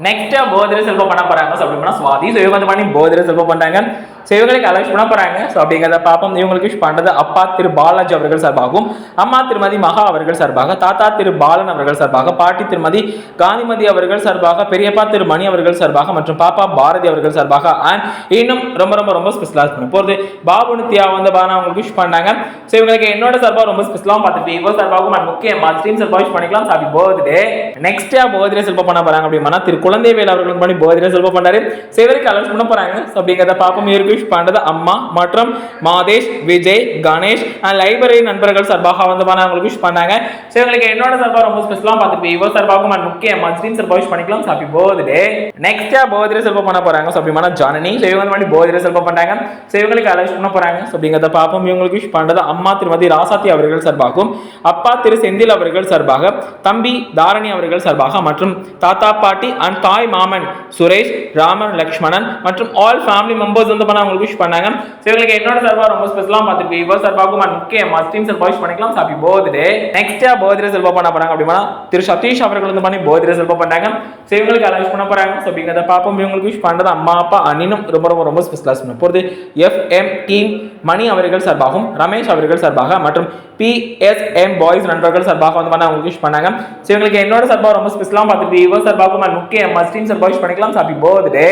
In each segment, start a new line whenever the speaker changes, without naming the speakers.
Next போதிரி செல்வம் பண்ண போறாங்க so அப்படின்னா சுவாதி. ஸோ இவங்க வந்து பண்ணி போதிரை செல்வம் பண்றாங்க ஸோ இவங்களுக்கு அலெக்ட் பண்ண போகிறாங்க ஸோ அப்படிங்கிறத பார்ப்போம். இவங்களுக்கு விஷ் பண்றது அப்பா திரு பாலாஜி அவர்கள் சார்பாகவும் அம்மா திருமதி மகா அவர்கள் சார்பாக தாத்தா திரு பாலன் அவர்கள் சார்பாக பாட்டி திருமதி காந்திமதி அவர்கள் சார்பாக பெரியப்பா திரு மணி அவர்கள் சார்பாக மற்றும் பாப்பா பாரதி அவர்கள் சார்பாக. அண்ட் இன்னும் ரொம்ப ரொம்ப ரொம்ப ஸ்பெஷலாக பண்ண போகிறது பாபு நித்யா வந்து பானா அவங்களுக்கு விஷ் பண்ணாங்க. ஸோ இவங்களுக்கு என்னோட சார்பாக ரொம்ப ஸ்பெஷலாகவும் பார்த்துட்டு இவோ சார்பாகவும் அண்ட் முக்கியமா ஸ்ட்ரீம் சார்பாக விஷ் பண்ணிக்கலாம். Happy birthday next birthday Selvam பண்ண போகிறாங்க அப்படின்னா திரு குழந்தைவேல் அவர்களும் பண்ணி பர்த்டே செல்வம் பண்ணாரு. ஸோ இவருக்கு பண்ண போறாங்க. ஸோ அப்படிங்கிறத பார்ப்போம். இருக்கு விஷ் பண்றது அம்மா மற்றும் மாதேஷ் விஜய் கணேஷ் அண்ட் லைப்ரரி நண்பர்கள் சார்பாக வந்து பண்ண அவங்களுக்கு விஷ் பண்ணாங்க ஸோ இவங்களுக்கு என்னோட சார்பாக ரொம்ப ஸ்பெஷலாக பார்த்துட்டு இவோ சார்பாகவும் அண்ட் முக்கியமா ஸ்ட்ரீம் சார்பாக விஷ் பண்ணிக்கலாம். Happy birthday next birthday Selvam பண்ண போகிறாங்க ஸோ அப்படின்னா ஜானனி. ஸோ இவங்க வந்து பண்ணி பர்த்டே செல்வம் பண்ணாங்க ஸோ இவங்களுக்கு அலௌன்ஸ் பண்ண போகிறாங்க ஸோ அப்படிங்கிறத பார்ப்போம். இவங்களுக்கு விஷ் பண்ணுறது அம்மா திருமதி ராசாத்தி அவர்கள் சார்பாகவும் அப்பா திரு செந்தில் அவர்கள் சார்பாக தம்பி தாரணி அவர்கள் சார்பாக மற்றும் தாத்தா பாட்டி அண்ட் தாய் மாமன் சுரேஷ் ராமன் லக்ஷ்மணன் மற்றும் ஆல் ஃபேமிலி மெம்பர்ஸ் வந்து பண்ண அவங்களுக்கு விஷ் பண்ணாங்க. ஸோ இவங்களுக்கு என்னோட சார்பாக ரொம்ப ஸ்பெஷலாக பார்த்துட்டு இவர் சார்பாகவும் and முக்கியமா ஸ்ட்ரீம் சார்பாக விஷ் பண்ணிக்கலாம். Happy birthday next birthday Selva பண்ண போகிறாங்க அப்படின்னா திரு சதீஷ் அவர்கள் வந்து பண்ணி பர்த்டே செல்வா பண்ணாங்க. ஸோ இவங்களுக்கு விஷ் பண்ண போகிறாங்க ஸோ அப்படிங்கிறத பார்ப்போம். இவங்களுக்கு விஷ் பண்ணுறது அம்மா அப்பா அனினும் ரொம்ப ரொம்ப ரொம்ப ஸ்பெஷலாக பண்ண போகிறது எஃப்எம் டீம் மணி அவர்கள் சார்பாகவும் ரமேஷ் அவர்கள் சார்பாக மற்றும் பிஎஸ்எம் பாய்ஸ் நண்பர்கள் சார்பாக வந்து பண்ண அவங்களுக்கு விஷ் பண்ணாங்க. ஸோ இவங்களுக்கு என்னோட சார்பாக ரொம்ப ஸ்பெஷலாக பார்த்துட்டு இவர் சார்பாகவும் and முக்கியமா ஸ்ட்ரீம் சார்பாக விஷ் பண்ணிக்கலாம். ஹாப்பி பர்த்டே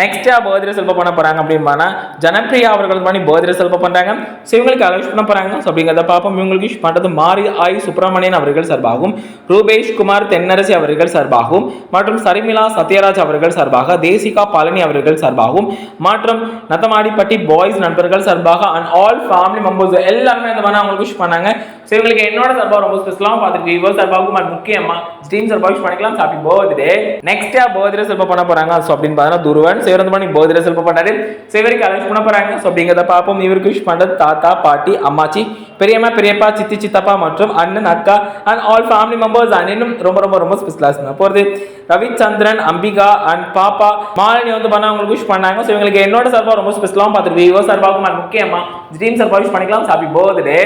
நெக்ஸ்ட் பர்த்டே செல்வ பண்ண போகிறாங்க அப்படின்னா ஜனப்பிரியா அவர்கள் பண்ணி பர்த்டே செல்வ பண்றாங்க. ஸோ இவங்களுக்கு அலௌன்ஸ் பண்ண போறாங்க. ஸோ அப்படிங்கிறத பார்ப்போம். இவங்களுக்கு விஷ் பண்ணுறது மாரி ஆய் சுப்பிரமணியன் அவர்கள் சார்பாகவும் ரூபேஷ் குமார் தென்னரசி அவர்கள் சார்பாகவும் மற்றும் சரிமிலா சத்யராஜ் அவர்கள் சார்பாக தேசிகா பழனி அவர்கள் சார்பாகவும் மற்றும் நத்தமாடிப்பட்டி பாய்ஸ் நண்பர்கள் சார்பாக அண்ட் ஆல் ஃபேமிலி மெம்பர்ஸ் எல்லாருமே இந்த மாதிரி அவங்களுக்கு விஷ் பண்ணாங்க. ஸோ இவங்களுக்கு என்னோட சார்பாக ரொம்ப ஸ்பெஷலாக பார்த்துருக்கு இவர் சார்பாகவும் மாதிரி முக்கியமா. ஸ்டீம் சார்பாக யூஸ் பண்ணிக்கலாம். ஹாப்பி பர்த்டே நெக்ஸ்ட் பர்த்டே செல்வ பண்ண போறாங்க. ஸோ அப்படின்னு பார்த்தீங்கன்னா துருவன் சிவரந்து பண்ணி பர்த்டே செல்வ பண்ணாரு. ஸோ இவருக்கு அலௌன்ஸ் பண்ண போறாங்க. ஸோ அப்படிங்கிறத பார்ப்போம். இவருக்கு யூஸ் பண்ணுறது தாத்தா பாட்டி அம்மாச்சி பெரியம்மா பெரியப்பா சித்தி சித்தப்பா மற்றும் அண்ணன் அக்கா and all family members and இன்னும் ரொம்ப ரொம்ப ரொம்ப ஸ்பெஷலாக போகிறது ரவிச்சந்திரன் அம்பிகா அண்ட் பாப்பா. மாலினி வந்து பண்ண அவங்களுக்கு விஷ் பண்ணாங்க. ஸோ இவங்களுக்கு என்னோட சார்பாக ரொம்ப ஸ்பெஷலாகவும் பார்த்துருக்கு இவோ சார்பாகவும் and முக்கியமா. ட்ரீம் சார்பாக விஷ் பண்ணிக்கலாம். ஹாப்பி பர்த்டே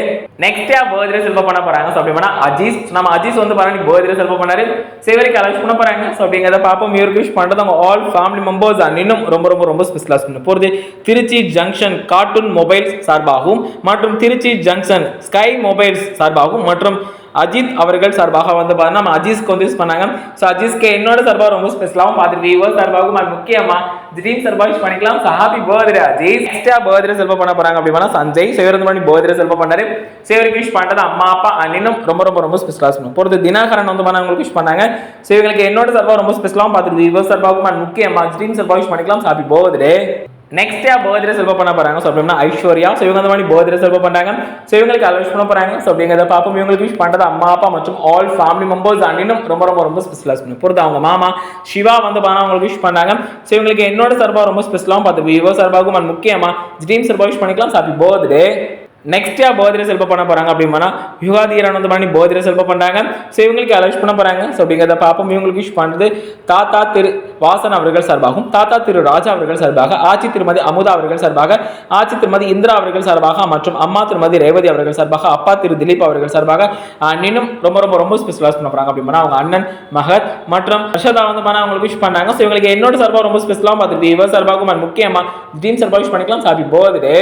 நெக்ஸ்ட் பர்த்டே செல்வ பண்ண போறாங்க. ஸோ அப்படி அஜீஸ் நம்ம அஜீஸ் வந்து பாருங்க பர்த்டே செல்வ பண்ணாரு. ஸோ இவருக்கு பண்ண போறாங்க. ஸோ அப்படிங்கிறத பார்ப்போம். இவருக்கு விஷ் பண்ணுறது அவங்க ஆல் ஃபேமிலி மெம்பர்ஸ் அண்ட் இன்னும் ரொம்ப ரொம்ப ரொம்ப ஸ்பெஷலாக பண்ண போகிறது திருச்சி ஜங்ஷன் கார்ட்டூன் மொபைல்ஸ் சார்பாகவும் மற்றும் திருச்சி ஜங்ஷன் ஸ்கை மொபைல்ஸ் சார்பாகவும் மற்றும் அஜித் அவர்கள் சார்பாக வந்து பார்த்தா நம்ம அஜீஸ்க்கு வந்து யூஸ் பண்ணாங்க. ஸோ அஜீஸ்க்கு என்னோட சார்பாக ரொம்ப ஸ்பெஷலாகவும் பார்த்துட்டு இவர் சார்பாகவும் அது முக்கியமாக ட்ரீம் சார்பாக பண்ணிக்கலாம். So happy birthday Aziz extra birthday Selva பண்ண போறாங்க அப்படின்னா சஞ்சய் சிவரந்து பண்ணி பர்த்டே செல்வ பண்ணாரு. சிவருக்கு விஷ் பண்ணுறது அம்மா அப்பா and இன்னும் ரொம்ப ரொம்ப ரொம்ப ஸ்பெஷலாக பண்ணணும் போகிறது தினாகரன் வந்து பண்ண அவங்களுக்கு விஷ் பண்ணாங்க. ஸோ இவங்களுக்கு என்னோட சார்பாக ரொம்ப ஸ்பெஷலாகவும் பார்த்துட்டு இவர் சார்பாகவும் முக்கியமா ட்ரீம் சார்பாக பண்ணிக்கலாம். Happy birthday next day birthday Selva பண்ண போறாங்க. ஸோ அப்படின்னா ஐஸ்வர்யா ஸோ இவங்க அந்த மாதிரி பர்த்டே செல்வ பண்றாங்க. ஸோ இவங்களுக்கு அலோஸ் பண்ண போறாங்க. ஸோ அப்படிங்கிறத பார்ப்போம். இவங்களுக்கு விஷ் பண்ணுறது அம்மா அப்பா மற்றும் ஆல் ஃபேமிலி மெம்பர்ஸ் அண்ட் இன்னும் ரொம்ப ரொம்ப ரொம்ப ஸ்பெஷலாக பண்ணி பொறுத்து அவங்க மாமா? சிவா வந்து பார்த்தா அவங்களுக்கு விஷ் பண்ணாங்க ஸோ இவங்களுக்கு என்னோட சார்பாக ரொம்ப ஸ்பெஷலாகவும் பார்த்து. விவோ சார்பாகவும் and முக்கியமா ட்ரீம் சார்பாக விஷ் பண்ணிக்கலாம். ஹாப்பி பர்த்டே நெக்ஸ்ட்டாக போதிர பர்த்டே செல்ப பண்ண போகிறாங்க அப்படின்னா யுகாதி வந்து பண்ணி போதிர செல்ப பண்ணுறாங்க ஸோ இவங்களுக்கு அலோஸ் பண்ண போகிறாங்க ஸோ அப்படிங்கிறத பார்ப்போம். இவங்களுக்கு விஷ் பண்ணுறது தாத்தா திரு வாசன் அவர்கள் சார்பாகவும் தாத்தா திரு ராஜா அவர்கள் சார்பாக ஆட்சி திருமதி அமுதா அவர்கள் சார்பாக ஆட்சி திருமதி இந்திரா அவர்கள் சார்பாக மற்றும் அம்மா திருமதி ரேவதி அவர்கள் சார்பாக அப்பா திரு திலீப் அவர்கள் சார்பாக இன்னும் ரொம்ப ரொம்ப ரொம்ப ஸ்பெஷலாக பண்ண போகிறாங்க அப்படின்னா அவங்க அண்ணன் மகத் மற்றும் ஹர்ஷதா வந்து பண்ண அவங்களுக்கு விஷ் பண்ணாங்க. ஸோ இவங்களுக்கு என்னோட சார்பாக ரொம்ப ஸ்பெஷலாக பார்த்துட்டு இவர் சார்பாகவும் முக்கியமாக ட்ரீம் சார்பாக விஷ் பண்ணிக்கலாம். சாப்பி போகுது